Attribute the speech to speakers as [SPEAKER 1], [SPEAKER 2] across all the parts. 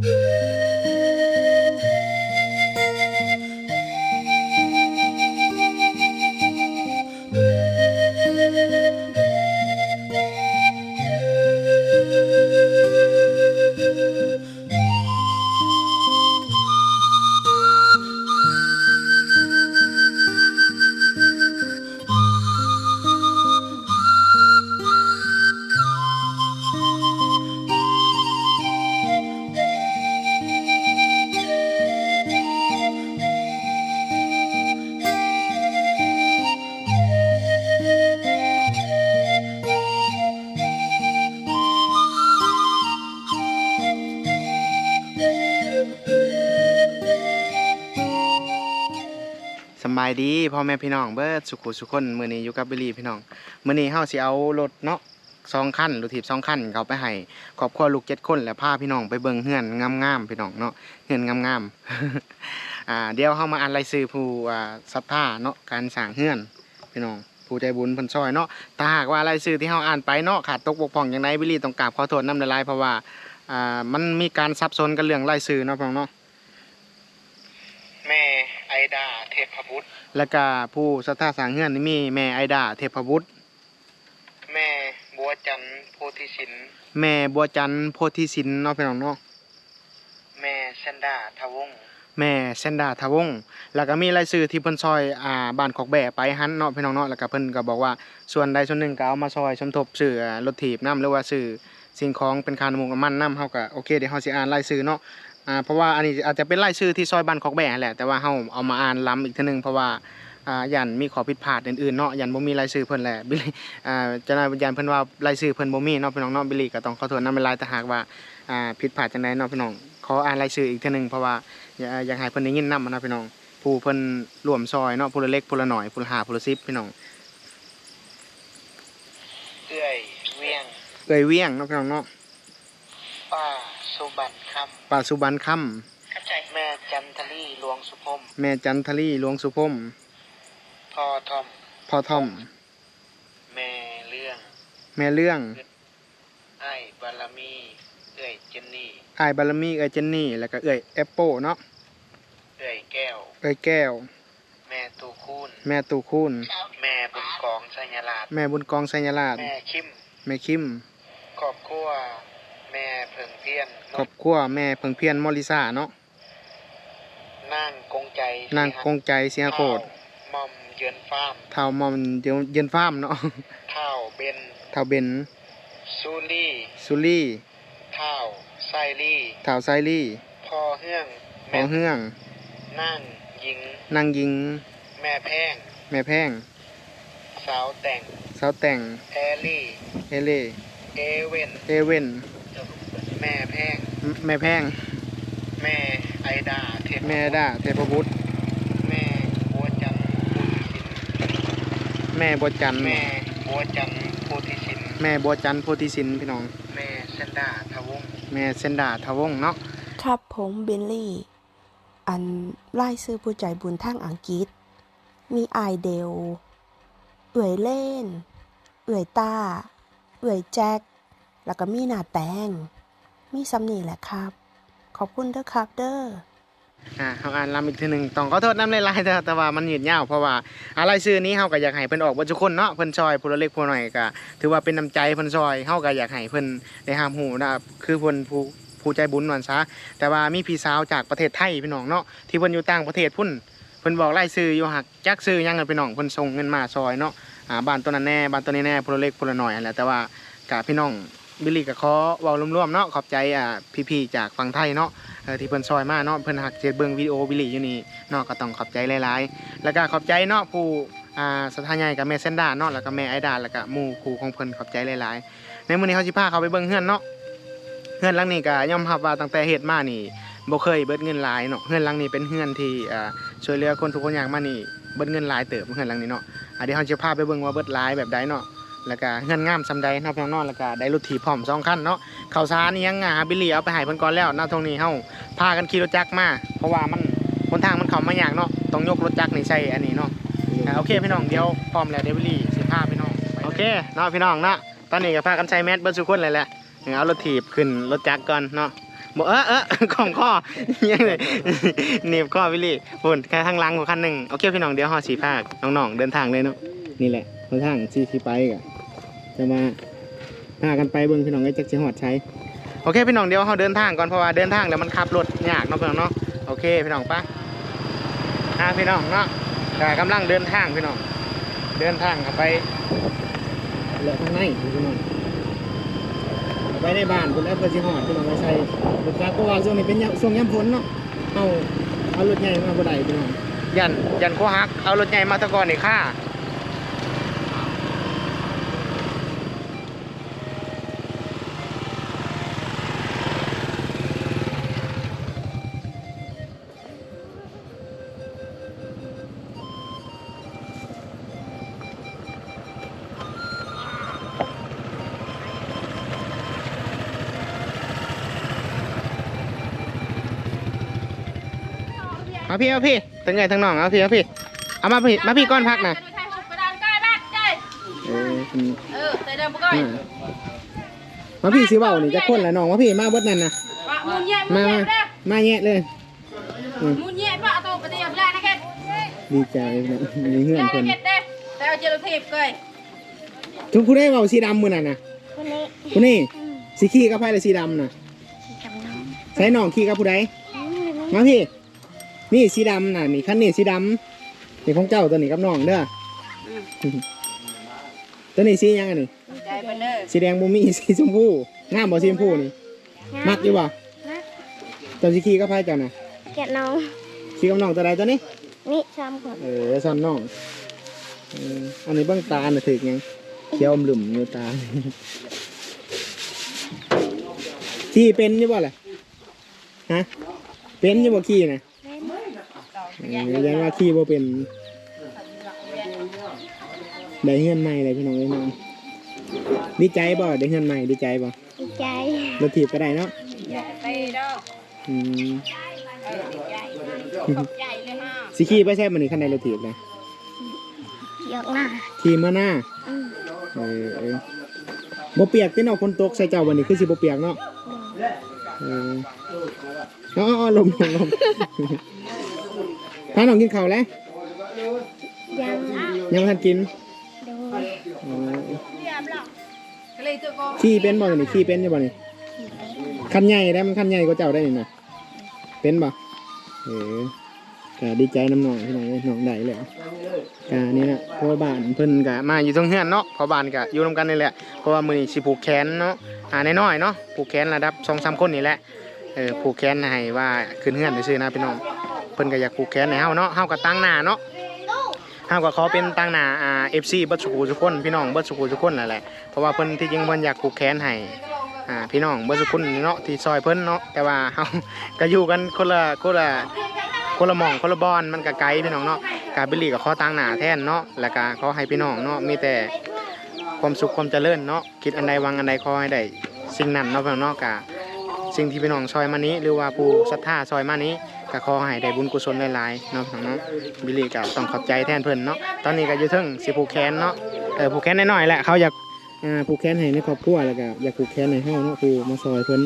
[SPEAKER 1] Yeah. สบายดีพ่อแม่พี่น้องเบิดสุขุสุขคนมือนี้อยู่กับบิลี่พี่น้องมือนี้เฮาสิเอารถเนาะสองคันรถถีบสองคันเขาไปให้ครอบครัวลูกเจ็ดคนแล้วพาพี่น้องไปเบิ่งเฮือนงามๆพี่น้องเนาะเฮือนงามๆอ่าเดี๋ยวเฮามาอ่านรายชื่อผู้อ่าศรัทธาเนาะการสร้างเฮือนพี่น้องผู้ใจบุญเพิ่นช่วยเนาะถ้าหากว่ารายชื่อที่เฮาอ่านไปเนาะขาดตกบกพร่องอย่างใดบิลี่ต้องกราบขอโทษน้ำหลายเพราะว่าอ่ามันมีการสับสนกันเรื่องรายชื่อเนาะพี่น้องเนาะ
[SPEAKER 2] ไอดาเทพบุตร
[SPEAKER 1] แล้วก็ผู้ศรัทธาสร้างเฮือนนี่มีแม่ไอดาเทพบุตร
[SPEAKER 2] แม่บัวจันทร์โพธิสิน
[SPEAKER 1] แม่บัวจันทร์โพธิสินเนาะพี่น้องเนาะ
[SPEAKER 2] แม่เซนดาทวงศ์
[SPEAKER 1] แม่เซนดาทวงศ์แล้วก็มีรายชื่อที่เพิ่นซอยอ่าบ้านขอกแบะไปหันเนาะพี่น้องเนาะแล้วก็เพิ่นก็บอกว่าส่วนใดส่วนหนึ่งก็เอามาซอยสมทบซื้ออ่ารถถีบน้หรือว่าซื้อสิ่งของเป็นค่าน้ำมันน้ำมันน้ำเฮาก็โอเคเดี๋ยวเฮาสิอ่านรายชื่อเนาะ อ่าเพราะว่าอันนี้อาจจะเป็นรายชื่อที่ซอยบ้านขอกแบะแหละแต่ว่าเฮาเอามาอ่านล้ำอีกเทีนึงเพราะว่าอ่ายันมีข้อผิดพลาดอื่นๆเนาะยันบ่มีรายชื่อเพิ่นแหละบิลลี่อ่าเจะนายวิญญาณเพิ่นว่ารายชื่อเพิ่นบ่มีเนาะพี่น้องเนาะบิลลี่ก็ต้องขอโทษนำเวลายแต่หากว่าอ่าผิดพลาดจังไดเนาะพี่น้องขออ่านรายชื่ออีกเทีนึงเพราะว่าอยากอยากให้เพิ่นได้ยินนำนะพี่น้องผู้เพิ่นร่วมซอยเนาะผู้ละเล็กผู้ละหน่อยผู้ละห้าผู้ละสิบพี่น้อง
[SPEAKER 2] เอื้อยเวียง
[SPEAKER 1] เอ้ยเวียงเนาะพี่น้องเนาะ
[SPEAKER 2] ป้า สุบันค
[SPEAKER 1] ป้าสุบันค่ำ
[SPEAKER 2] แม่จันทลีหลวงสุพมำ
[SPEAKER 1] แม่จันทลีหลวงสุพม
[SPEAKER 2] พ่อทอม
[SPEAKER 1] พ่อท่อม
[SPEAKER 2] แม่เรื่อง
[SPEAKER 1] แม่เรื่อง
[SPEAKER 2] ไอ้บารมีเอื้อยเจนนี่
[SPEAKER 1] อ้ายบารมีเอ้ยเจนนี่ แล้วก็เอ้ยแอปเปิลเนาะ
[SPEAKER 2] เอื้อยแก้ว
[SPEAKER 1] เอ้ยแก้ว
[SPEAKER 2] แม่ตูคูน
[SPEAKER 1] แม่ตูคูน
[SPEAKER 2] แม่บุญกองสัญลาด
[SPEAKER 1] แม่บุญกองไสยราช
[SPEAKER 2] แม่คิม
[SPEAKER 1] แม่คิม
[SPEAKER 2] ครอบครัว แม่เพิ่งเพียน
[SPEAKER 1] ครอบครัวแม่เพิ่งเพียรมอลิซาเนาะ
[SPEAKER 2] นางกงใจ
[SPEAKER 1] นางกงใจเสียโคตร
[SPEAKER 2] หม่อมเยือนฟาร์ม
[SPEAKER 1] เท่ามอมเย็นเย็นฟ้ามเนาะ
[SPEAKER 2] เท่าเบน
[SPEAKER 1] เท่าเบน
[SPEAKER 2] ซูลี่
[SPEAKER 1] สุลี่
[SPEAKER 2] เท่าไซลี่
[SPEAKER 1] เท่าไซลี่
[SPEAKER 2] พ่อเฮือง
[SPEAKER 1] พอเฮือง
[SPEAKER 2] นั่งยิง
[SPEAKER 1] นางยิง
[SPEAKER 2] แม่แพง
[SPEAKER 1] แม่แพง
[SPEAKER 2] สาวแต่ง
[SPEAKER 1] สาวแต่ง
[SPEAKER 2] แอลลี่
[SPEAKER 1] เอเล่
[SPEAKER 2] เอเวน
[SPEAKER 1] เอเว่น
[SPEAKER 2] แม่แพง
[SPEAKER 1] แม่แพง
[SPEAKER 2] แม่ไอดาเทพ
[SPEAKER 1] แม่ดาเทพบุตร
[SPEAKER 2] แม่บัวจันทร์โพธิสิน
[SPEAKER 1] แม่บัวจันทร์
[SPEAKER 2] แม่บัวจันทร์โพธิสิน
[SPEAKER 1] แม่บัวจันทร์โพธิสินพี่น้อง
[SPEAKER 2] แม่เซนดาทวงศ์
[SPEAKER 1] แม่เซนดาทวงศ์เนาะ
[SPEAKER 3] ครับผมเบนลี่ อันไล่ซื้อผู้ใจบุญทางอังกฤษ มีอายเดล เอื่อยเล่น เอื่อยต้า เอื่อยแจ็ค แล้วก็มีหนาแตง มีซ้ำนี่แหละครับ ขอบคุณเด้อครับเด้อ
[SPEAKER 1] อ่าเฮาอ่านลำอีกทีหนึ่งต้องขอโทษน้ำลายๆแต่แต่ว่ามันหยืดยาวเพราะว่าอะไรชื่อนี้เฮาก็อยากให้เพิ่นออกเบ่ทุคนเนาะเพิ่นซอยผู้ลเล็กผู้น้อยก็ถือว่าเป็นน้ำใจเพิ่นซอยเฮาก็อยากให้เพิ่นได้หามหูนะครับคือเพิ่นผู้ผู้ใจบุญนั่นซะแต่ว่ามีพี่สาวจากประเทศไทยพี่น้องเนาะที่เพิ่นอยู่ต่างประเทศพุ่นเพิ่นบอกรายชื่ออยู่หักจักชื่อยังกันพี่น้องเพิ่นส่งเงินมาซอยเนาะอ่าบ้านตัวนั้นแน่บ้านตัวนี้แน่ผู้ลเล็กผู้ละน้อยนั่นแหละแต่ว่าก็พี่น้อง บิลลี่ก็ขอเว้ารวมๆเนาะขอบใจอ่าพี่ๆจากฝั่งไทยเนาะเออที่เพิ่นซอยมาเนาะเพิ่นหักเจ็ดเบิ่งวิดีโอบิลลี่อยู่นี่เนาะก็ต้องขอบใจหลายๆ แล้วก็ขอบใจเนาะผู้อ่าสถานใหญ่กับแม่เซนดาเนาะแล้วก็แม่ไอดาแล้วก็หมู่ครูของเพิ่นขอบใจหลายๆ ในมื้อนี้เฮาสิพาเขาไปเบิ่งเฮือนเนาะเฮือนหลังนี้ก็ยอมรับว่าตั้งแต่เฮ็ดมานี่บ่เคยเบิดเงินหลายเนาะเฮือนหลังนี้เป็นเฮือนที่อ่าช่วยเหลือคนทุกคนอย่างมานี่เบิดเงินหลายเติบเฮือนหลังนี้เนาะอะเดี๋ยวเฮาสิพาไปเบิ่งว่าเบิดหลายแบบใดเนาะ แล้วก็เฮือนงามซำใดนาะพี่น้องเนแล้วก็ได้รถถีบพร้อมสองคันเนาะข้าวสารนี่ยังอะบิลลี่เอาไปห้เพิ่นก่อนแล้วเนาตรงนี้เฮาพากันขี่รถจักรมาเพราะว่ามันบนทางมันเข้ามายากเนาะต้องยกรถจักรนี่ใส่อันนี้เนาะอ่โอเคพี่น้องเดี๋ยวพร้อมแล้วเดวิลี่สิพาพี่น้องโอเคเนาะพี่น้องเนาะตอนนี้ก็พากันใส่แมสเบิร์สุกคนเลยแหละเอารถถีบขึ้นรถจักรก่อนเนาะบอกเออเออของข้อยังเลยหนีบข้อพี่ลี่พุ่นแค่ทางลังของคันหนึ่งโอเคพี่น้องเดี๋ยวห่อสีภาคน้องๆเดินทางเลยเนาะนี่แหละเดินทางที่ที่ไปกะ จะมาพากันไปเบิ่งพี่น้องไอ้จักสิหอดใช้โอเคพี่น้องเดี๋ยวเขาเดินทางก่อนเพราะว่าเดินทางแล้วมันขับรถยากเนาะพี่น้องเนาะโอเคพี่น้องปะอ่าพี่น้องเนาะกกำลังเดินทางพี่น้องเดินทางเข้าไปเลาะทางในพี่น้องไว้ในบ้านคุณแล้วเพื่อสิหอดพี่น้องไปใส่รถจักรเพราะว่าช่วงนี้เป็นยามช่วงยามฝนเนาะเอาเอารถใหญ่มาบ่ได้พี่น้องยันยันโคฮักเอารถใหญ่มาแตะกอนนี่ค่า มาพี่มาพี่ทั้งไงทั้งน้องเอาพี่เอาพี่เอามาพี่มาพี่ก้อนพักนะ
[SPEAKER 4] ไปดันใกล้บ้านใกล้
[SPEAKER 1] เออคุณ
[SPEAKER 4] เออแต่เดิมก็
[SPEAKER 1] มามาพี่สิเว้านี่จะคนละน้องมาพี่มาเบิดนั่นนะ
[SPEAKER 4] ว่ามุนแย่มุ
[SPEAKER 1] มานมา
[SPEAKER 4] แย่เด้อ
[SPEAKER 1] มาแยะเลยอืม
[SPEAKER 4] มุนแย่ป่ะเอาตัวไปเตรียมแล้วนะแก
[SPEAKER 1] ดีใจนะมีเงื่อน
[SPEAKER 4] แล้ว
[SPEAKER 1] เพิ่น
[SPEAKER 4] นะแกเด้อแต่เอาเจลทีบเกย
[SPEAKER 1] ทุกผู้ได้เว้าสีดำมื้อนั่นน่ะ
[SPEAKER 3] คนนี้
[SPEAKER 1] ผู้นี่สีขี้กับไผละสีดำน่ะ
[SPEAKER 3] กับน้อง
[SPEAKER 1] ใส่น้องขี้กับผู้ใดมาพี่ นี่สีดำน่ะนี่คันนี้สีดำนี่ของเจ้าตัวนี้กับน้องเด้ออตัวนี้สีหยังอันนี้
[SPEAKER 4] ใจไปเด้อ
[SPEAKER 1] สีแดงบ่มีสีชมพูงามบ่สีชมพูนี่มักอยู่บ่
[SPEAKER 3] มัก
[SPEAKER 1] ตัวสีขี้กับไผเจ้าน่ะ
[SPEAKER 3] แกะน้อง
[SPEAKER 1] ขี้กับน้องตัวใดตัวนี้
[SPEAKER 3] นี่ซ้ำก่อน
[SPEAKER 1] เออซ้ำน้องเอออันนี้เบิ่งตาน่ะถึกหยังเขียวอมหลุ่มอยู่ตาขี้เป็นอยู่บ่ล่ะฮะเป็นอยู่บ่ขี้น่ะ เออยังว่าขี้บ่เป็นได้เงินใหม่เลยพี่น้องพี่น้องดีใจบ่ได้เงินใหม่ดีใจบ่
[SPEAKER 3] ดีใจ
[SPEAKER 1] รถถีบก็ได้เนาะ
[SPEAKER 4] ไปเด้อ
[SPEAKER 1] อืม
[SPEAKER 4] เออใหญ่ใหญ่เลยฮะ
[SPEAKER 1] สิขี่ไปใช่มันนี่คันใดรถถีบนะ
[SPEAKER 3] ยกหน้า
[SPEAKER 1] ขี่มาหน้า
[SPEAKER 3] อืม
[SPEAKER 1] เออเออบ่เปียกติเนาะฝนตกใส่เจ้าวันนี้คือสิบ่เปียกเนาะเอออ๋อๆลมลมลม พาน้องกินข้าวแล้ว
[SPEAKER 3] ยัง
[SPEAKER 1] ยังบ่ทันกิน
[SPEAKER 3] ดู
[SPEAKER 1] เออ
[SPEAKER 4] ก็เลยตัวก็
[SPEAKER 1] ขี่เป็นบ่นี่ขี่เป็นอยู่บ่นี่คันใหญ่ได้มันคันใหญ่กว่าเจ้าได้นี่นะเป็นบ่เออกะดีใจน้ำหน่อยพี่น้องเอ้ยน้องได้แล้วกะนี่นะเพราะว่าบ้านเพิ่นกะมาอยู่ตรงเฮือนเนาะเพราะบ้านกะอยู่นำกันนี่แหละเพราะว่ามื้อนี้สิผูกแขนเนาะอ่าน้อยๆเนาะผูกแขนระดับ2-3คนนี่แหละเออผูกแขนให้ว่าขึ้นเฮือนซื่อๆนะพี่น้อง เพิ่นก็อยากผูกแขนให้เฮาเนาะเฮาก็ตั้งหน้าเนาะเฮาก็ขอเป็นตั้งหน้าอ่า FC เบิดสุขุทุกคนพี่น้องเบิดสุขุทุกคนนั่นแหละเพราะว่าเพิ่นที่จริงเพิ่นอยากผูกแขนให้อ่าพี่น้องเบิร์สุกุลเนาะที่ซอยเพิ่นเนาะแต่ว่าเฮาก็อยู่กันคนละคนละคนละหมองคนละบอนมันก็ไกลพี่น้องเนาะกาบิลลี่ก็ขอตั้งหน้าแทนเนาะแล้วก็ขอให้พี่น้องเนาะมีแต่ความสุขความเจริญเนาะคิดอันใดวังอันใดขอให้ได้สิ่งนั้นเนาะพี่น้องเนาะกะสิ่งที่พี่น้องซอยมานี้ หรือว่าผู้ศรัทธาซอยมานี้ ก็ขอให้ได้บุญกุศลหลายๆเนาะพี่น้องเนาะบิลลี่ก็ต้องขอบใจแทนเพิ่นเนาะตอนนี้ก็อยู่เทึงสิผูกแขนเนาะเออผูกแขนน้อยๆแหละเขาอยากอ่าผูกแขนให้ในครอบครัวแล้วก็อยากผูกแขนในเฮาเนาะผู้มาซอยเพิ่น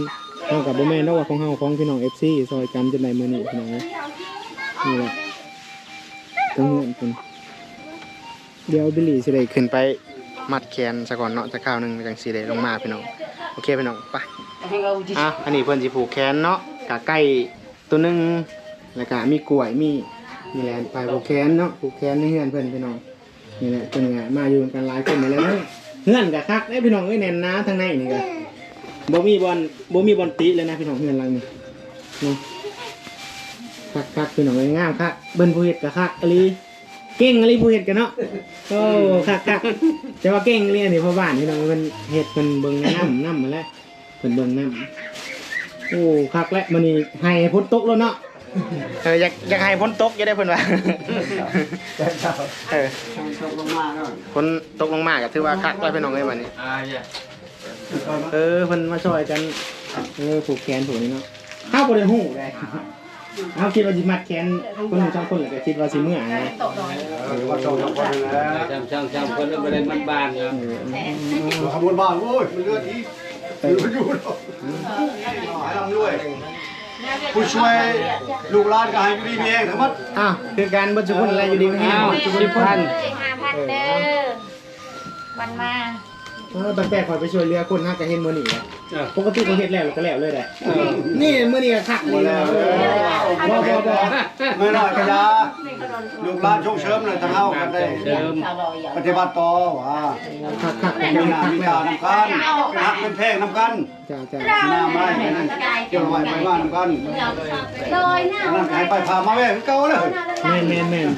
[SPEAKER 1] เฮากับบ่แม่นเนาะว่าของเฮาของพี่น้อง FC ซอยกันจนได้มื้อนี้พี่น้องเอ้ยนี่แหละต้องเงินเพิ่นเดี๋ยวบิลลี่สิได้ขึ้นไปมัดแขนซะก่อนเนาะจักคราวหนึงจังสิได้ลงมาพี่น้องโอเคพี่น้องไปอะอันนี้เพิ่นสิผูกแขนเนาะกะไก่ตัวหนึง แล้วก็มีกล้วยมีนี่แหละไปผูกแขนเนาะผูกแขนในเฮือนเพิ่อนพี่น้องนี่แหละเพิ่นก็มาอยู่กันหลายคนนี่แหละเนาะเฮือนกับคักได้พี่น้องเอ้ยแน่นนาทางในนี่ก็บ่มีบอลบ่มีบอลติเลยนะพี่น้องเฮือนหลังนี้นี่คักคักพี่น้องเอ้ยงามคักเบิ่นผู้เฮ็ดกับคักอลีเก่งอลีผู้เฮ็ดกันเนาะโอ้คักคักแต่ว่าเก่งเรียนนี่พ่อบ้านพี่น้องเพิ่นเฮ็ดเพิ่นเบิ่งน้ำน้ำมาแล้วเพิ่นเบิ่งน้ำโอ้คักแล้วมื้อนี้ให้พ้นตกแล้วเนาะ เอออยากอยากให้พ้นตกอย่าได้เพิ่นว่าเออฝนตกลงมากก็ถือว่าคักไว้พี่น้องเอ้ยวันนี้เออเพิ่นมาช่วยกันเออผูกแขนผูกนี่เนาะข้าวบ่ได้ฮู้ได้เฮาคิดว่าสิมัดแขนคนหนึ่งสองคนแล้วก็คิดว่าสิเมื่อนะ
[SPEAKER 4] ตกดอย
[SPEAKER 5] จำช่างจำคนแล้วไม่ได้มันบานนะ
[SPEAKER 1] เออ
[SPEAKER 2] ขบวนบ้านโว้ยมันเลือดอี
[SPEAKER 5] ร่ำรวย ผู้ช่วยลูกหลานก็ให้อยู่ดีมีแห้งทั้งหมด
[SPEAKER 1] อ้าวคือการบ่ทุกคนอะไรอยู่ดีไม่แห้งทุกคนพัน
[SPEAKER 4] ห้าพันเด้อวันมา
[SPEAKER 1] เออตั้งแต่คอยไปช่วยเรือคนน่าจะเห็นมื้อนี้แหละปกติเขาเฮ็ดแล้วก็แล้วเลยแหละนี่มื้อนี้ก็คักเลยนะบ่บ่บ่
[SPEAKER 5] ไม่น้อยก็อยาลูกหลานชงเชิมเลยทั้งเฮากันได้ปฏิบัติต่อว่า
[SPEAKER 1] คักคัก
[SPEAKER 5] เป็น
[SPEAKER 1] เป็น
[SPEAKER 5] หน้า
[SPEAKER 1] คัก
[SPEAKER 5] วิ
[SPEAKER 1] แล้
[SPEAKER 5] ชาวนำกันเป็นฮักเป็นแพงนำกัน
[SPEAKER 1] จ้าจ้า
[SPEAKER 5] หน้าไม้เกี่ยวไว้ไปว่านำกัน
[SPEAKER 4] ลอยหน้า
[SPEAKER 5] นั่นหายไปพามาแม่คือเก่าเลย
[SPEAKER 1] แม่นแม่นแม่น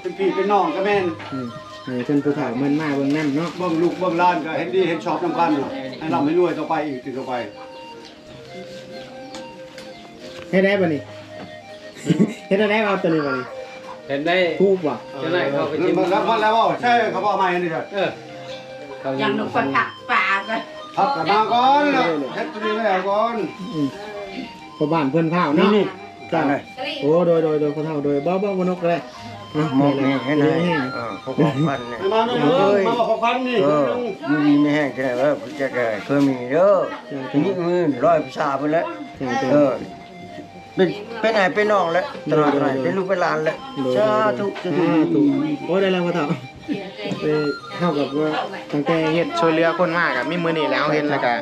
[SPEAKER 5] เป็นพี่เป็นน้องก็แม่น
[SPEAKER 1] อืม ให้เพิ่นผู้เฒ่ามันมาเบิ่งนำเนาะ
[SPEAKER 5] เบิ่งลูกเบิ่งหลานก็เห็นดีเห็นชอบนำกันให้ร่ำให้รวยต่อไปอีกติดต่อไป
[SPEAKER 1] เฮ็ดได้บ่นี่ เฮ็ดได้เอาตัวนี้บ่นี่
[SPEAKER 6] เห็นได้
[SPEAKER 1] ทูบบ่
[SPEAKER 6] จะได้เข้าไป
[SPEAKER 5] เงิ
[SPEAKER 6] จิ้
[SPEAKER 5] น
[SPEAKER 6] ม
[SPEAKER 5] มันรับมันแล้วว่าใช่เขาบอกมานี่ครับ
[SPEAKER 6] เออเขา
[SPEAKER 4] อ
[SPEAKER 6] ยั
[SPEAKER 4] ย่าง
[SPEAKER 6] ง
[SPEAKER 4] หนูคนผักป่ากัน
[SPEAKER 5] พักกันมาก่อนเฮ็ดตัวนี้แล้วก่อน
[SPEAKER 1] อืมพ่อบ้านเพิ่นเฒ่าเนาะจ้าโอ้โดยโดยโดยพ่อเฒ่าโดยบ่บ่บ่นกเลย มองนี่เห็นไหม
[SPEAKER 7] พวกของพันเนี่ย
[SPEAKER 5] มาเด้อมาบอกพันนี่
[SPEAKER 7] เอออยู่ดีไม่แห้งแค่ไหนว่าจะแก่เคยมีเด้อทีนี้มือร้อยพิชาไปแล้วเออเป็นเป็นไหนเป็นน้องแล้วตลอดไหนเป็นลูกเป็นหลานแล้วสาธุสาธุ
[SPEAKER 1] ถูกโอ้ได้แล้วพ่อเฒ่าไปเท่ากับว่าตั้งแต่เฮ็ดช่วยเหลือคนมากอะมีมื้อนี้แล้วเห็นแล้วก็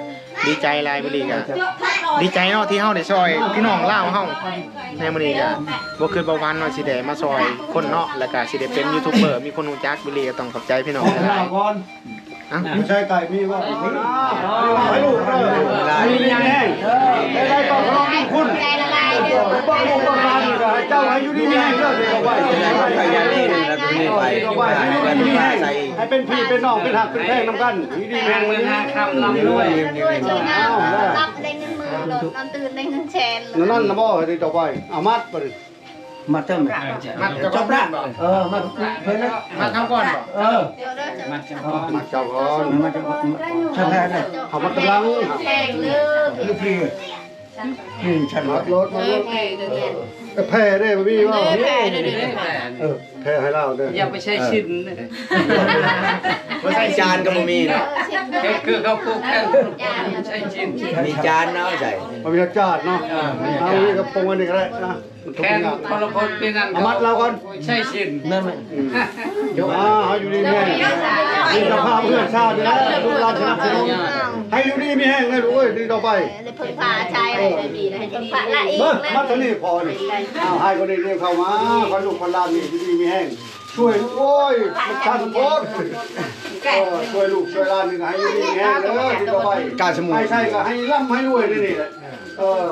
[SPEAKER 1] ดีใจหลายบ่ดีก็ดีใจเนาะที่เฮาได้ช่วยพี่น้องลาวเฮาในมื้อนี้ก็บ่คิดบ่วันว่าสิได้มาช่วยคนเนาะแล้วก็สิได้เป็นยูทูบเบอร์มีคนรู้จักบ่ดีก็ต้องขอบใจพี่น้อง
[SPEAKER 5] ของ
[SPEAKER 1] หลา
[SPEAKER 5] เรา
[SPEAKER 1] ย
[SPEAKER 5] ก่อน
[SPEAKER 1] ๆอะ
[SPEAKER 5] ไม่ใช่ไก่มีว่าให้ลูกเออมีแห้งได้ต้องรองคุณ
[SPEAKER 4] ใจละลายเด้อ
[SPEAKER 5] บอกลูกบอกหลานเจ้าให้อยู่ดีมีแห้งเด้อเดี๋ยวไว้
[SPEAKER 7] พยานนี่แล้วก็ นี่ไป
[SPEAKER 5] เดี๋ยวไว้ให้อยู่ดีมีแห้ให้เป็นพี่เป็นน้องเป็นหักเป็นแพงนํกันอยู่ดีมี
[SPEAKER 6] แม่
[SPEAKER 5] แห้ง
[SPEAKER 6] เงินห้าคำลำด้วย
[SPEAKER 4] ด้วยช่วยน้ำรับได้เงินมือหลดนอนตื่นได้เงินแชน
[SPEAKER 5] นั่นน่ะบ่ให้ต่อไปอามัดไป
[SPEAKER 7] มาเติม
[SPEAKER 1] มาจบแล้วบ่
[SPEAKER 7] เออมาเพิ่นนะ
[SPEAKER 1] มาทำก่อนบ่
[SPEAKER 7] เออ
[SPEAKER 4] เดี๋ยวเด้อจะ
[SPEAKER 6] มาจังหวะ
[SPEAKER 5] มัดเจ้าก่อน
[SPEAKER 7] มาจะชาแท้เนี่ย
[SPEAKER 5] เขามากำลัง
[SPEAKER 4] แพงเลิก
[SPEAKER 7] ลูกพี่อืมฉัน
[SPEAKER 5] มั
[SPEAKER 7] ว่า
[SPEAKER 5] ดรถมัดรถ
[SPEAKER 4] ดือน
[SPEAKER 5] แพ้ได้บ่มีว่า
[SPEAKER 4] แพงเดือ
[SPEAKER 5] เออแพ้ให้เราเด้อ
[SPEAKER 6] อย่าไปใช้ชิ้น
[SPEAKER 7] บ่ใช่จานก็บ่มีนะ
[SPEAKER 6] คือเขาพูดแค่ใช้ชิ้น
[SPEAKER 7] มีจานเนาะใส่
[SPEAKER 5] บ่มีรสชาติเนาะเอานี่ก็ปรุงอันนี้ก็ได้นะ
[SPEAKER 6] แค่คนละคนเป็นนั่นใช้ชิ้น
[SPEAKER 7] นั่นแหละ
[SPEAKER 5] อ่าเฮาอยู่ดีมีแห้ งนี่สภาพเพื่อนชาตินะลูกหลานสนับสนุนให้อยู่ดีมีแห้งเลยลูกเอ้ยดีต่อไป
[SPEAKER 4] เลยพึ่งพาชายอะไรดีนะพึ่งพาละอีก
[SPEAKER 5] มา
[SPEAKER 4] นะ
[SPEAKER 5] มาตอนนี้พอนี่อ้าวให้คนนี้เรียกเข้ามาคนลูกคนหลานนี่อยู่ดีมีแห้งช่วยลูกโอ้ยมันชาติโพดเออช่วยลูกช่วยหลานนี่ก็ให้อยู่ดีมีแห้งเด้อดีต่อไป
[SPEAKER 7] การสมุน
[SPEAKER 5] ไม่ใช่ก็ให้ร่ำให้รวยนี่นี่แหละ เออ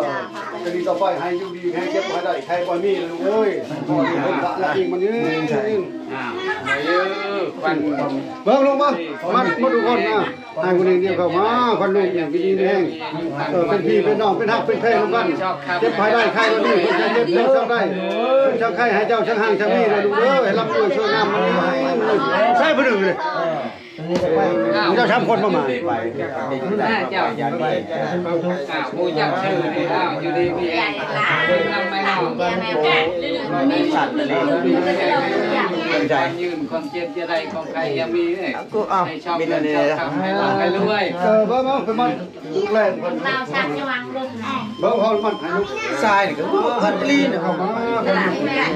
[SPEAKER 5] จะดีต่อไปให้อยู่ดีให้เก็บให้ได้ใครบ่มีเลยเอ้ยพอดีคนละละอีกมันยืนยืน
[SPEAKER 6] อ้าวมาเยอะควัน
[SPEAKER 5] เบิ่งลงมามามาดูคนนะให้คนนี้เดียวเข้ามาคนลูกอย่างดีแห้งเออเป็นพี่เป็นน้องเป็นฮักเป็นแพงกันเก็บภายได้ใครบ่มีเพิ่นจะเก็บเพิ่นเจ้าได้เพิ่นเจ้าใครให้เจ้าช่างห่างช่างมีเลยลูกเอ้ยให้ร่ำรวยช่วยงามมันใช่บ่ดื้อเลย เจ้าทำคนมาหมาย
[SPEAKER 7] ไป
[SPEAKER 6] หน้าเจ้าอ้าวมูจักชื่อนี่อ้าวอยู่ดีมีนำไม่นอก
[SPEAKER 4] แม่แม่
[SPEAKER 7] มีสัตว์อะไรเป็นใจ
[SPEAKER 6] ยืนคนเจ็บจะได้ของใครยังมีเนี่ย
[SPEAKER 7] ก็อ้าว
[SPEAKER 6] ให้ชอบ
[SPEAKER 7] มี
[SPEAKER 6] เงิน
[SPEAKER 7] เนี่
[SPEAKER 6] ชอยบทำให้เราให้รวย
[SPEAKER 5] เออบ่บ่เป็นมันลูกแรกเพิ่น
[SPEAKER 4] เราชักจะวางรถนะ
[SPEAKER 5] เบิ่งเฮามันให้ลูก
[SPEAKER 7] ทรายนี่ก็พัดลีน
[SPEAKER 5] เข้ามา
[SPEAKER 4] ตลาดไม่ได้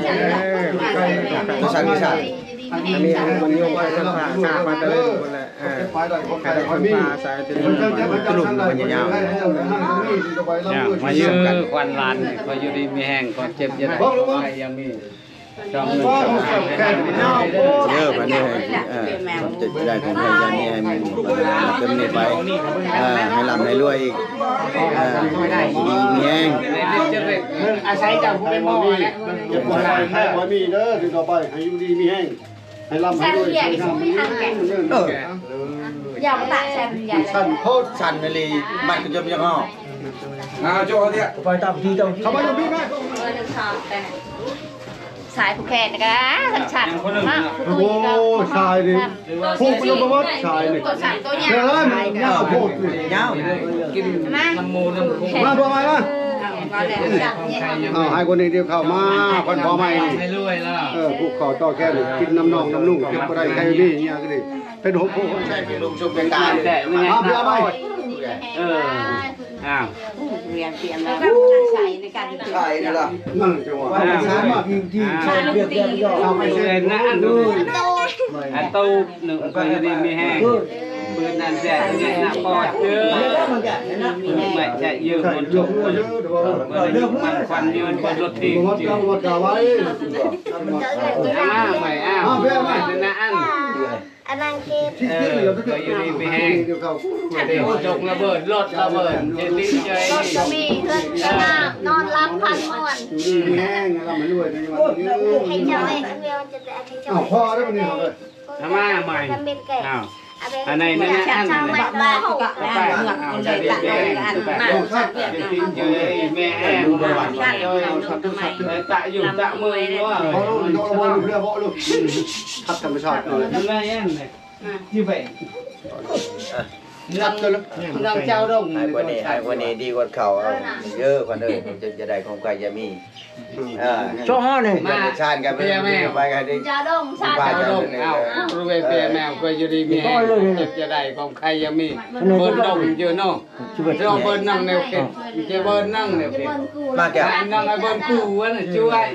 [SPEAKER 4] ฉั
[SPEAKER 7] ตัว สันนิษฐาน
[SPEAKER 1] อันนี้มันโยกไปทางฝาสากมาตะเลยคนละเออ
[SPEAKER 5] ไปได้คนใคร
[SPEAKER 1] แต่
[SPEAKER 5] ได้
[SPEAKER 1] ค
[SPEAKER 5] คน
[SPEAKER 1] น
[SPEAKER 5] มี
[SPEAKER 1] ฟ้าสายตะลุ
[SPEAKER 5] เจ้าเจ้าเจ้าทางใดคนยาวให้เจ้าทางนี้จะไปรับมือ
[SPEAKER 6] มายืนควันลานพออยู่ดีมีแห้งคนเจ็บจะได้ใครยังมีชอบเงินชอบทำให้เราให้รวย
[SPEAKER 7] เยอะไปนี่เออจะได้ของใครจะนี่ให้มันเต็มนี่ไปเออให้ลำให้รวยอีกเออมีแห้ง
[SPEAKER 6] ในเรื่องจะเล็ก
[SPEAKER 1] อาศัยจากผู้เป็นหมอแหละ
[SPEAKER 5] เก็บไว้ให้ให้ไว้มีเด้อถึงต่อไปให้อยู่ดีมีแห้ง ให้ร่ำให้
[SPEAKER 4] ฉัน
[SPEAKER 5] รวย
[SPEAKER 4] ใหญ่
[SPEAKER 5] ให้
[SPEAKER 4] สุดที่ทางแก่
[SPEAKER 5] เออ
[SPEAKER 4] อย่ามาตัดฉันใหญ่
[SPEAKER 5] สั่นโคตร
[SPEAKER 7] สันนาลีมันก็จะยังอ้อ
[SPEAKER 6] อ้าโจ้เนี่ย
[SPEAKER 7] ไปตามที่ตามที่
[SPEAKER 5] เข้ามาอยู่พี่แม่
[SPEAKER 4] สายผู้แขนนะคะสัญชาติมาก
[SPEAKER 5] โอ้ชายดิพูดเป็นประวัติชายนี่
[SPEAKER 4] ตัวสั่นตัวใหญ่
[SPEAKER 5] เดี๋ยเลยมันยาวโคตรนี่
[SPEAKER 7] ยาว
[SPEAKER 6] กินน้ำมูน้ำคุ้ง
[SPEAKER 5] มาบ่มา มา
[SPEAKER 4] ก็เลยจับเนี่ย
[SPEAKER 5] อ้าวให้คนนี้เดียวเข้ามาคนพอใหม่นี่
[SPEAKER 6] ให้รวยแล้ว
[SPEAKER 5] เออผูกคอต่อแค่นี้กินน้ำนองน้ำนุ่งเก็บบ่ได้ใครนี่เนี่ยก็ดิเป็นหกผู้คน
[SPEAKER 7] ใช่เป็นลุงชุบเป็นการ
[SPEAKER 6] แต่ยังไง
[SPEAKER 5] เอาเพื่อไป
[SPEAKER 6] เอออ้าว
[SPEAKER 4] เรียนเปลี่ยนแล้วใช้ในการ
[SPEAKER 7] ใช่นี่ล่ะ
[SPEAKER 5] นั่นจังหวะว่าสามารถที่ที่ใช้เรียกเรียกย่อ
[SPEAKER 6] เอาไปเลยนะอันนู้น
[SPEAKER 4] โต
[SPEAKER 6] อันตู้หนึ่งก็จะดีมีแห้ง ปืนนั่นแจกเนี่ยนะพอเจอไม่ใช่ยืม
[SPEAKER 5] ใช่
[SPEAKER 6] บนจุก
[SPEAKER 5] เยอะเดี๋ย
[SPEAKER 6] เมื่องมันควันยืนบนรถทีม
[SPEAKER 5] วัด
[SPEAKER 6] จริง
[SPEAKER 5] กลาไว้
[SPEAKER 6] อ้าวไม่อ้าวนั่นนะอัน
[SPEAKER 4] อันนั้นเกต
[SPEAKER 5] ที่ที่เหลือก็คือเดี๋ยวเขา
[SPEAKER 6] เดี๋ยวจกระเบิดรถระเบิดเจดีเจ
[SPEAKER 4] รถก็มีเพื่อนก็นานอนรับพันอ่อน
[SPEAKER 5] แห้งเราไม่รวยในวันนี้
[SPEAKER 4] ให้เจ้าไอ้เวียมันจะได้ให้เจ้า
[SPEAKER 5] อ้าวพอแล้ววันนี้เขาเลย
[SPEAKER 6] อามใหม่อ้าว
[SPEAKER 4] อั
[SPEAKER 6] นไหนนั่นนะอัน
[SPEAKER 4] ชาว
[SPEAKER 6] ไหน
[SPEAKER 4] บ้านบ้านเขา
[SPEAKER 6] ไปอ้าวจะดีแม่ไปจริงเจอแม่แอนประวัติเจอตะอยู่ตะมือว่า
[SPEAKER 5] เขาลูกเขาลูกเรือเพาะลูกทับธรรมชาติเลย
[SPEAKER 6] นั่นแหละยันเลยที่ไป
[SPEAKER 5] ทับกันแล้ว
[SPEAKER 6] น้ำเจ้าดง
[SPEAKER 7] ให้กว่านี้ให้กว่านี้ดีกว่าเขาเอาเยอะกว่าเดิมจะจะได้ของใครจะมี ช่วงห้อนี่มาชาติกันไปไปกันดิ
[SPEAKER 4] จะดงชา
[SPEAKER 6] เจ้า
[SPEAKER 4] ติ
[SPEAKER 6] ดงเอารู้ไปเปียแมวก็อยู่ดีมีแห้งเจ็บจะได้ของใครยังมีเบิร์นดงเยอะเนาะเราเบิร์นนั่งแนวเข็ดจะเบิร์นนั่งแนวเข็ด
[SPEAKER 7] มาแก้ว
[SPEAKER 6] นั่งไอ้เบิร์นกูวะน่ะช่วย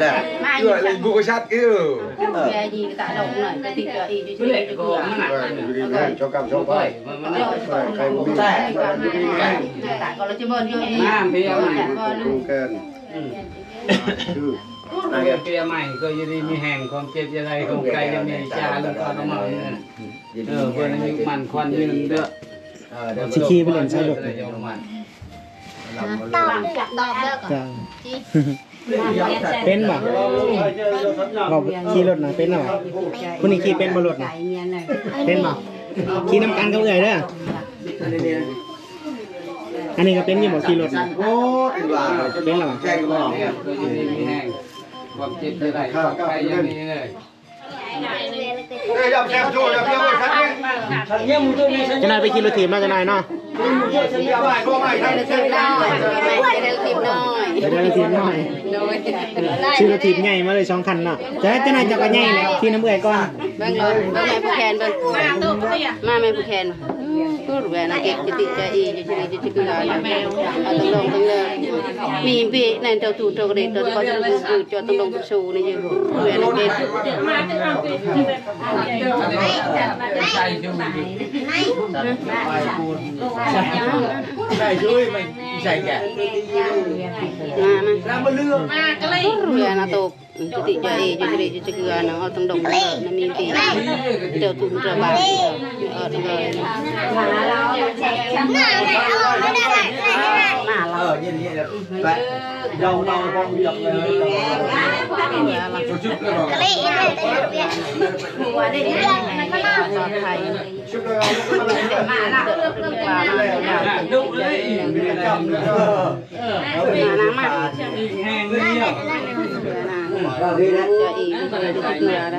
[SPEAKER 7] แล้วช่วยกูก็ชัดคือเออ
[SPEAKER 8] về gì tạ động này cái thịt ở ý chứ
[SPEAKER 6] ช่วย
[SPEAKER 8] chứ
[SPEAKER 6] ก็
[SPEAKER 8] cửa
[SPEAKER 6] มันหนัก
[SPEAKER 5] อยู่ดีแห้งชอบกับชอบไป
[SPEAKER 6] มันมันหนัก
[SPEAKER 5] ใครบ่มี
[SPEAKER 8] tạ còn là chứ bơn vô đi
[SPEAKER 6] น้ำเพียใหม่
[SPEAKER 5] ดูแกน คือ
[SPEAKER 6] เพียใหม่ก็ยู่ดีมีแห่งความเจ็บจะได้ของใครยังมีชาแล้วก็น้ำมันเออเพื่อนอายุมันควันยืนเด้อ
[SPEAKER 1] สิขี่ไปเล่นใช้รถ
[SPEAKER 4] ตอบกับตอบเลิก
[SPEAKER 1] จ้าเป็นบ่บอกขี่รถนะเป็นหรอคนนี้ขี่เป็นบ่รถนะเป็นบ่ขี่น้ำกันกับเอื่อยเด้อ อันนี้ก็เป็นอยี่บ่ขี่รถนะ
[SPEAKER 5] โอ้อีหลา
[SPEAKER 1] เป็นหรอ
[SPEAKER 5] แจ้งก็บอก
[SPEAKER 6] เนี่ยก็อยู่ดีมีแห่งความเจ็บจะได้ของใครยังมีเลย
[SPEAKER 5] เอ้ยยับแซมโชว์ยับเพี้ยวชัดนี่
[SPEAKER 1] จะนายไปขี่รถถีบมาจะนายเนาะ
[SPEAKER 5] ได้ก็ไม่ได้
[SPEAKER 8] cái đây tìm nồi
[SPEAKER 1] ไปเดินรถถีบหน่อยชื่อรถถีบใหญ่มาเลยสองคันเนาะจะให้จะนายจักรใหญ่เลยขี่น้ำเอื่อยก่อน
[SPEAKER 8] vâng rồi vâng mẹ phụ khen vâng ma mẹ phụ khen cứ về nó kịp cho chị cho y cho chị cho chị cứ ở ở tầng đồng tầng lơ mi bị này tàu tụ tàu cái tàu có tàu tụ cho tầng đồng tàu su này chứ về nó kịp
[SPEAKER 6] ใส่ชูดิ
[SPEAKER 7] ใช่ช่วยมันใช่แก
[SPEAKER 8] mà mà về nó tụ cho chị cho y cho chị cho chị cứ ở nó ở tầng đồng nó mi bị tàu tụ tàu bà ở tầng rồi
[SPEAKER 4] หน้าไหนเออไม่ได้ไหน
[SPEAKER 8] mà
[SPEAKER 7] เอ
[SPEAKER 8] là
[SPEAKER 7] อเย็นๆแบบเราเราต้องยับเลย
[SPEAKER 5] ชุดเลยบอก
[SPEAKER 4] กะลี่อีเลยได้เรียนหัวได้เรียนมันก็น่า
[SPEAKER 8] ปลอดภัย
[SPEAKER 5] ชุดเลยเอา
[SPEAKER 8] มาละปลามาแล้ว
[SPEAKER 6] ดุเลย
[SPEAKER 5] มีจำลย
[SPEAKER 8] มาน้ำมา
[SPEAKER 6] อีกแห้งเลยเนี่ย
[SPEAKER 7] เราดีนะ
[SPEAKER 8] cho ý cho ý cho cửa đó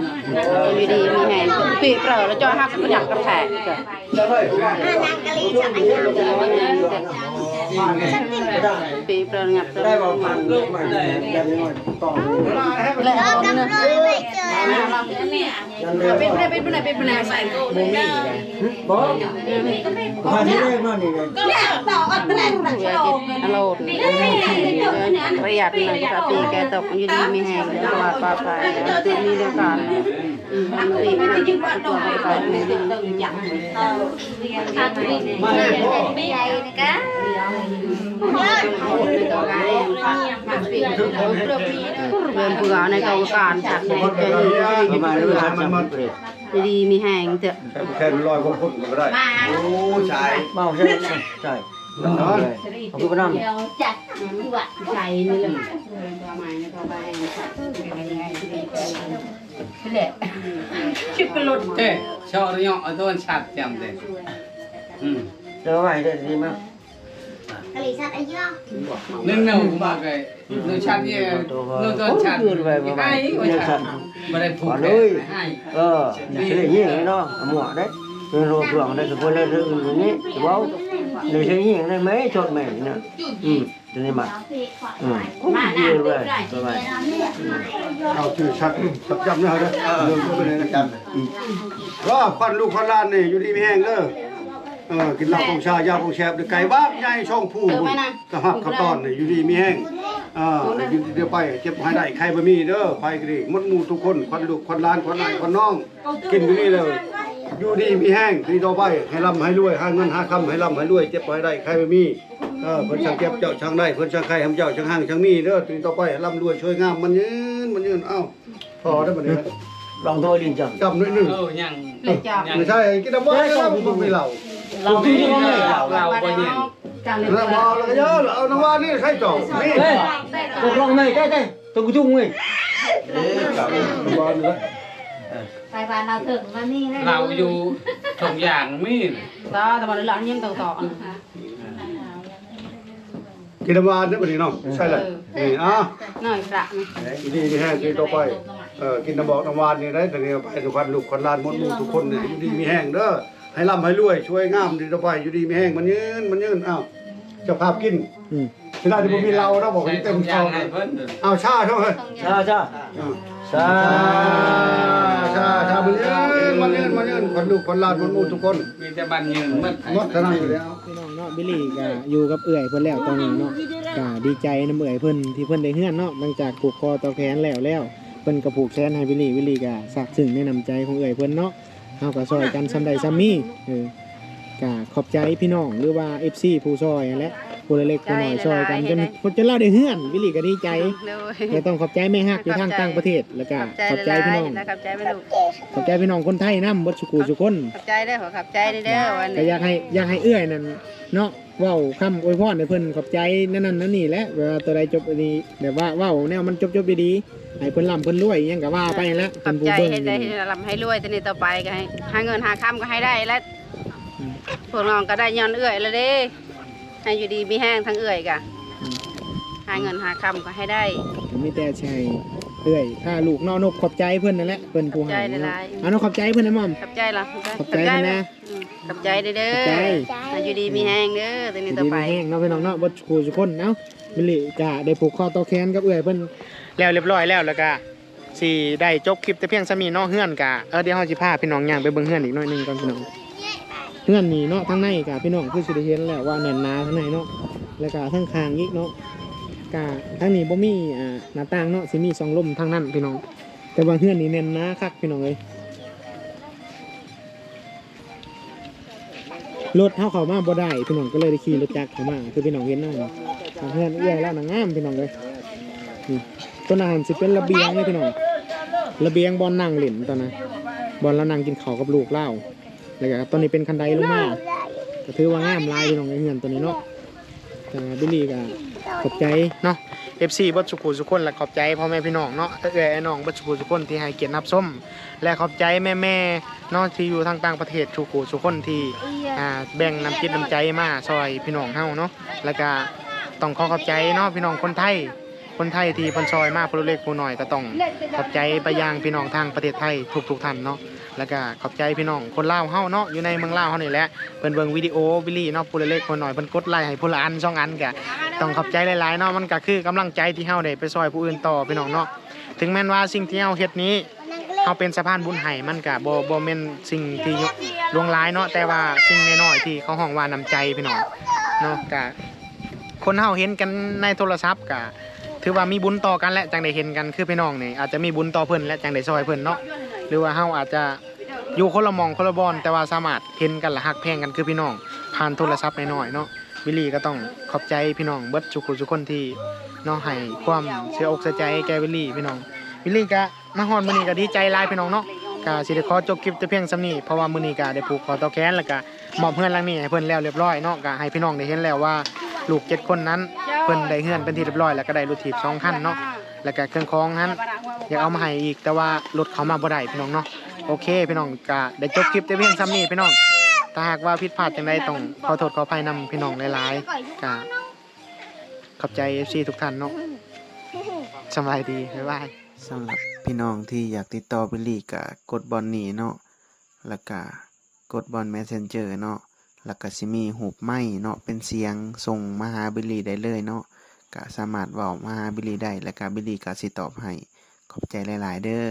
[SPEAKER 8] đi đi mi hè bị phở nó cho hát cái nhạc cái thẻ kìa
[SPEAKER 7] จะป
[SPEAKER 4] นางกะลี่จะอันนี้
[SPEAKER 8] bị phở nhạc
[SPEAKER 7] ได้บอกมันลูกมันแบบนี้มันต้อง
[SPEAKER 8] lại
[SPEAKER 4] เออ
[SPEAKER 8] ôm
[SPEAKER 4] กับ
[SPEAKER 8] nữa
[SPEAKER 4] เลยไม่ เจอ
[SPEAKER 8] bên này bên này bên này phải
[SPEAKER 7] บอกมาที่แรกนั่นนี่
[SPEAKER 8] alo riat này tapi cái tộc như đi mi hè cái là pa pa tự mi được cả bị bị của phải mình đi
[SPEAKER 4] ใหญ่นะคะ
[SPEAKER 8] bên vừa này cầu cản chặt này cái gì
[SPEAKER 5] มาเลยมันมัน
[SPEAKER 8] đi mi hàng tự
[SPEAKER 5] แค่ลอยก็พุ่งก็ได้
[SPEAKER 7] โอ้ใช่เมาใช่ใช่เอาคือไปนั่ง
[SPEAKER 4] จัดดีกว่า
[SPEAKER 8] chạy nữa là mày nó có bài cái lệ chụp cái lột
[SPEAKER 6] เฮ้ชอบเนาะตัวชัดจำเลยอืม
[SPEAKER 7] เจอใหม่ได้ดีมั้ย
[SPEAKER 4] กะลี่ชัดอายุ
[SPEAKER 6] นึกหนูมาไงนึกชัดเนี่ยนึกตัวชัดไอ้ว่าชัดไม่ได้ผูกแขนให้
[SPEAKER 7] เออจะได้ยิงเนาะหมวกได้คือรวมรวมได้ทุกคนได้เรื่องนี้เว้า หรือใช้ยิงได้ไหมชดแม่เนี่ยอืมจะได้มาอืมเยอะเลยสบาย
[SPEAKER 5] เอาชื่อชัดชัดจำได้เด้อเรื่องก็เป็นอะไรจำว่าควันลูกควันล้านนี่อยู่ดีมีแห้งเด้อเออกินเหล้าของชายาของแชบไก่บ้าใหญ่ช่องผู้บุญกระหับกระตอนนี่อยู่ดีมีแห้งอ่าเดี๋ยวไปเจ็บหายได้ใครบ่มีเด้อไปกันดิมดหมู่ทุกคนควันลูกควันหลานควันนายควันน้อง กินอยู่นี่เลย อยู่ดีมีแห้งทีต่อไปให้ร่ำให้รวยหาเงินหาคำให้ร่ำให้รวยเจ็บบ่ให้ได้ใครบ่มีเออเพิ่นช่างเก็บเจ้าช่างได้เพิ่นช่างใครทำเจ้าช่างห้างช่างมีเด้อทีต่อไปให้ร่ำรวยช่วยงามมันยืนมันยืนเอ้าพอได้บ่เนี่ย
[SPEAKER 7] ลองโทษลินจัง
[SPEAKER 5] จำหน่อยหนึง
[SPEAKER 6] เออยัง
[SPEAKER 8] เลยจ้า
[SPEAKER 5] ไม่ใช่กินน้ำบ่ได้แล้วมันไม่เหล้า
[SPEAKER 7] เราที่นี่เลย
[SPEAKER 6] เราเราบ่เห็น
[SPEAKER 8] จังเลย
[SPEAKER 5] แล้วบ่แล้วก็เยอะเอาน้ำว่านี่ใครจ่องนี่
[SPEAKER 7] เฮ้ยตกลงไหมได้ได้ตกจุ้งเว้ย
[SPEAKER 5] น้ำว่านี่ละ
[SPEAKER 4] ไปบ้านเราถึงวันนี้
[SPEAKER 6] เราอยู่ทุกอย่างมีด
[SPEAKER 8] ตาแต่มันหลานยังต่อต่อ
[SPEAKER 5] กินน้ำว่าได้บ่นี่น้องใช่เลยนี่อะ
[SPEAKER 8] หน่อยประ
[SPEAKER 5] อยู่ดีมีแห้งทีต่อไปเออกินน้ำบอกน้ำหวานนี่ได้แต่เนี่ยไปทุกคนลูกคนหลานหมดหมู่ทุกคนเนี่ยอยู่ดีมีแห้งเด้อให้ร่ำให้รวยช่วยงามทีต่อไปอยู่ดีมีแห้งมันยืนมันยืนอ้าวเจ้าภาพกิน
[SPEAKER 1] อืม
[SPEAKER 5] ที่นั่นที่ผมมีเรานะบอก
[SPEAKER 6] ใช้
[SPEAKER 5] ให้เต็
[SPEAKER 6] ทุ
[SPEAKER 5] ม
[SPEAKER 6] กอ
[SPEAKER 5] ซ
[SPEAKER 6] ย่า
[SPEAKER 5] องง
[SPEAKER 6] ให้เพิ่น
[SPEAKER 5] เอาชาเท่าไหร่
[SPEAKER 7] ชาชา
[SPEAKER 5] อ่า
[SPEAKER 7] ชา
[SPEAKER 5] ชาชามันยืน มันยืนมันยืนคนลูกคนหลานคนหมู่ทุกคน
[SPEAKER 6] มีแต่บ้านยืนหมด
[SPEAKER 5] หมดเท่านั้นอยู่แล้ว
[SPEAKER 1] พี่น้องเนาะบิลลี่ก็อยู่กับเอื่อยเพิ่นแล้วตอนนี้เนาะก็ดีใจน้ำเอื่อยเพิ่นที่เพิ่นได้เฮือนเนาะหลังจากผูกคอต่อแขนแล้วแล้วเพิ่นก็ผูกแขนให้บิลลี่บิลลี่ก็ซาบซึ้งในน้ำใจของเอื่อยเพิ่นเนาะเฮาก็ซอยกันซำใดซำมีเออก็ขอบใจพี่น้องหรือว่า FC ผู้ซอยนั่นแหละ ผู้เล็กๆผู้น้อยซอยกันจนจนเราได้เฮือนบิลลี่ก็ดีใจ
[SPEAKER 8] เลย
[SPEAKER 1] ก็ต้องขอบใจแม่ฮักอยู่ทางต่างประเทศแล้วก็ขอบใจพี่น้อง
[SPEAKER 8] ขอบใจไม่ลูก
[SPEAKER 1] ขอบใจพี่น้องคนไทยนำบ่สุกูสุคน
[SPEAKER 8] ขอบใจได้ขอขอบใจได้เด้อวัน
[SPEAKER 1] ก็
[SPEAKER 8] นี้
[SPEAKER 1] อยากให้อยากให้เอื้อยนั่นเนาะเว้าคำอวยพรให้เพิ่นขอบใจนั่นนั่นนั่นนี่แหละเวลาตัวใดจบดีแบบว่าเว้าแนวมันจบจบดีๆให้เพิ่นร่ำเพิ่นรวยอิหยังก็ว่าไปแล้ว
[SPEAKER 8] ขอบ
[SPEAKER 1] ผู้
[SPEAKER 8] ใจ
[SPEAKER 1] เบิ่ง
[SPEAKER 8] ให้ได้ให้ลำให้รวยแต่นี่ต่อไปก็ให้หาเงินหาคำก็ให้ได้แล้วพวกน้องก็ได้ย้อนเอื้อยแล้วเด้ ให้อยู่ดีมีแห้งทั้งเอื้อยกะหาเงินหาคำก็ให้ได้
[SPEAKER 1] ก็มีแต่ใช่เอื้อยถ้าลูกนอนกขอบใจเพิ่นนั่นแหละเพิ่นผู้ให้
[SPEAKER 8] ขอบใจห
[SPEAKER 1] เนาะ
[SPEAKER 8] ลายๆ
[SPEAKER 1] เอาเนาะขอบใจเพิ่นนะม่อม
[SPEAKER 8] ขอบใจล่ะ
[SPEAKER 1] ขอบใจนะ
[SPEAKER 8] อืมขอบใจเด้อเด้
[SPEAKER 1] ขอบใจ
[SPEAKER 8] อให้อยู่ดีมีแห้งเด้อแต่นี่ต่อ
[SPEAKER 1] ดี
[SPEAKER 8] ไป
[SPEAKER 1] มีแห้งเนาะพี่น้องเนาะบ่สุกูสุคนเนาะมิลลิก็ได้ผูกคอต่อแขนกับเอื้อยเพิ่นแล้วเรียบร้อยแล้วแล้วก็สิได้จบคลิปแต่เพียงซะมีเนาะเฮือนกะเออเดี๋ยวเฮาสิพาพี่น้องย่างไปเบิ่งเฮือนอีกหน่อยหนึงก่อนพี่น้องเพื่อนนี่เนาะทั้งในกับพี่น้องคือสิได้เห็นแล้วว่าแน่นหนาทั้งในเนาะแล้วก็ทั้งคางอีกเนาะกะทั้งนี้บ่มีอ่าหน้าต่างเนาะสิมีสองลมทั้งนั้นพี่น้อง แต่ว่าเพื่อนนี่แน่นหนาคักพี่น้องเอ้ยรถเฮาเขามาบ่ได้พี่น้องก็เลยได้ขี่รถจักรเขามาคือพี่น้องเห็นเนาะทางเพื่อนเอื้ยแล้วนางงามพี่น้องเลยนี่ต้นอาหารสิเป็นระเบียงเลยพี่น้องระเบียงบอลนั่งเล่นตอนนั้นบอลแล้วนั่งกินข้าวกับลูกเล่า แล้วก็ตอนนี้เป็นคันไดลงมาก็ถือว่างามลายพี่น้องไอ้เงินตัวนี้เนาะแต่บิลลี่ก็ขอบใจเนาะ FC บัดสุขุสุคนและขอบใจพ่อแม่พี่น้องเนาะเอ้ยไอ้น้องบัดสุขุสุคนที่ให้เกียรติรับชมและขอบใจแม่แม่นาะที่อยู่ทางต่างประเทศสุขุสุคนที่อ่าแบ่งน้ำจิตน้ำใจมาซอยพี่น้องเฮาเนาะแล้วก็ต้องขอขอบใจเนาะพี่น้องคนไทย คนไทยที่พิ่นซอยมาผู้เล็กผู้น้อยก็ต้องขอบใจไปยังพี่น้องทางประเทศไทยทุกๆท่านเนาะ แล้วก็ขอบใจพี่น้องคนลาวเฮาเนาะอยู่ในเมืองลาวเฮานี่แหละเพิ่นเบิ่งวิดีโอวิลลี่เนาะผู้เล็กๆคนหน่อยเพิ่นกดไลค์ให้ผู้ละอันสองอันก็ต้องขอบใจหลายๆเนาะมันก็คือกำลังใจที่เฮาได้ไปซอยผู้อื่นต่อพี่น้องเนาะถึงแม้นว่าสิ่งที่เฮาเฮ็ดนี้เฮาเป็นสะพานบุญให้มันก็บ่บ่แม่นสิ่งที่ลวงร้ายเนาะแต่ว่าสิ่งน้อยๆที่เขาห้องว่าน้ำใจพี่น้องเนาะก็คนเฮาเห็นกันในโทรศัพท์ก็ถือว่ามีบุญต่อกันและจังได้เห็นกันคือพี่น้องนี่อาจจะมีบุญต่อเพิ่นและจังได้ซอยเพิ่นเนาะ หรือว่าเฮาอาจจะอยู่คนละมองคนละบอนแต่ว่าสามารถเห็นกันและฮักแพงกันคือพี่น้องผ่านโทรศัพท์น้อยๆเนาะวิลลี่ก็ต้องขอบใจพี่น้องเบิดทุกคนทุกคนที่เนาะให้ความเชื่ออกเชื่อใจแกวิลลี่พี่น้องวิลลี่ก็มาฮอดมื้อนี้ก็ดีใจหลายพี่น้องเนาะก็สิได้ขอจบคลิปแต่เพียงส่ำนี้เพราะว่ามื้อนี้ก็ได้ผูกคอต่อแขนแล้วก็มอบเฮือนหลังนี้ให้เพิ่อนแล้วเรียบร้อยเนาะก็ให้พี่น้องได้เห็นแล้วว่าลูกเจ็ดคนนั้นเพิ่อนได้เฮือนเป็นที่เรียบร้อยแล้วก็ได้รถถีบสองคันเนาะ แล้วก็เครื่องของนั้นอยากเอามาให้อีกแต่ว่ารถเขามาบ่ได้พี่น้องเนาะโอเคพี่น้องก็ได้จบคลิปแต่เพียงซ้ำนี้พี่น้องถ้าหากว่าผิดพลาดจังใดต้องขอโทษขออภัยนำพี่น้องหลายๆก็ขอบใจ FC ทุกท่านเนาะสบายดีบ๊ายบายสำหรับพี่น้องที่อยากติดต่อบิลลี่ก็กดบอลนี้เนาะแล้วก็กดบอล Messenger เนาะแล้วก็สิมีหูปไม้เนาะเป็นเสียงส่งมาหาบิลลี่ได้เลยเนาะ ก็สามารถเว้ามาหาบิลลี่ได้และก็บิลลี่ก็สิตอบให้ขอบใจหลาย ๆ เด้อ